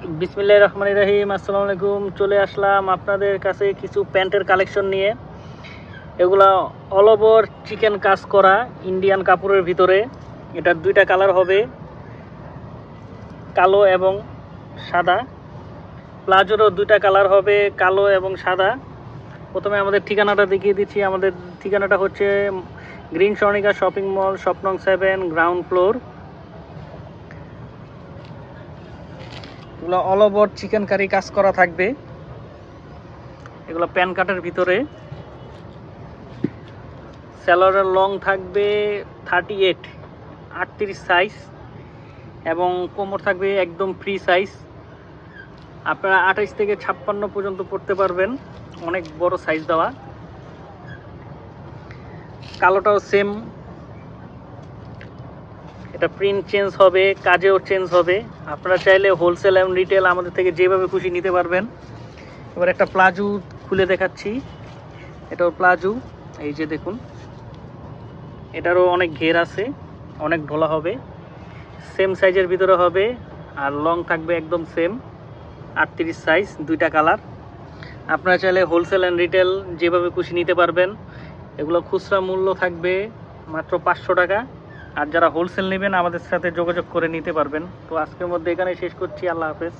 বিসমিল্লাহ রহমান রাহিম, আসসালামু আলাইকুম। চলে আসলাম আপনাদের কাছে কিছু প্যান্টের কালেকশন নিয়ে। এগুলা অল ওভার চিকেন কাজ করা, ইন্ডিয়ান কাপড়ের ভিতরে। এটার দুইটা কালার হবে, কালো এবং সাদা। প্লাজোরও দুইটা কালার হবে, কালো এবং সাদা। প্রথমে আমাদের ঠিকানাটা দেখিয়ে দিচ্ছি। আমাদের ঠিকানাটা হচ্ছে গ্রিন স্বর্ণিকা শপিং মল, স্বপ্নং সেভেন, গ্রাউন্ড ফ্লোর। এগুলো অল ওভার চিকেন কারি কাজ করা থাকবে। এগুলো প্যান কাটের ভিতরে। স্যালোয়ারের লং থাকবে থার্টি এইট আটত্রিশ সাইজ এবং কোমর থাকবে একদম ফ্রি সাইজ আপনারা আঠাইশ থেকে ছাপ্পান্ন পর্যন্ত পড়তে পারবেন। অনেক বড় সাইজ দেওয়া। কালোটাও সেম এটা প্রিন্ট চেঞ্জ হবে, কাজেও চেঞ্জ হবে। আপনারা চাইলে হোলসেল এবং রিটেল আমাদের থেকে যেভাবে খুশি নিতে পারবেন। এবার একটা প্লাজু খুলে দেখাচ্ছি। এটাও প্লাজু, এই যে দেখুন। এটারও অনেক ঘের আছে, অনেক ঢোলা হবে। সেম সাইজের ভিতরে হবে, আর লং থাকবে একদম সেম আটত্রিশ সাইজ দুইটা কালার আপনারা চাইলে হোলসেল অ্যান্ড রিটেল যেভাবে খুশি নিতে পারবেন। এগুলো খুচরা মূল্য থাকবে মাত্র পাঁচশো টাকা। আর যারা হোলসেল নেবেন, আমাদের সাথে যোগাযোগ করে নিতে পারবেন। তো আজকের মধ্যে এখানে শেষ করছি। আল্লাহ হাফেজ।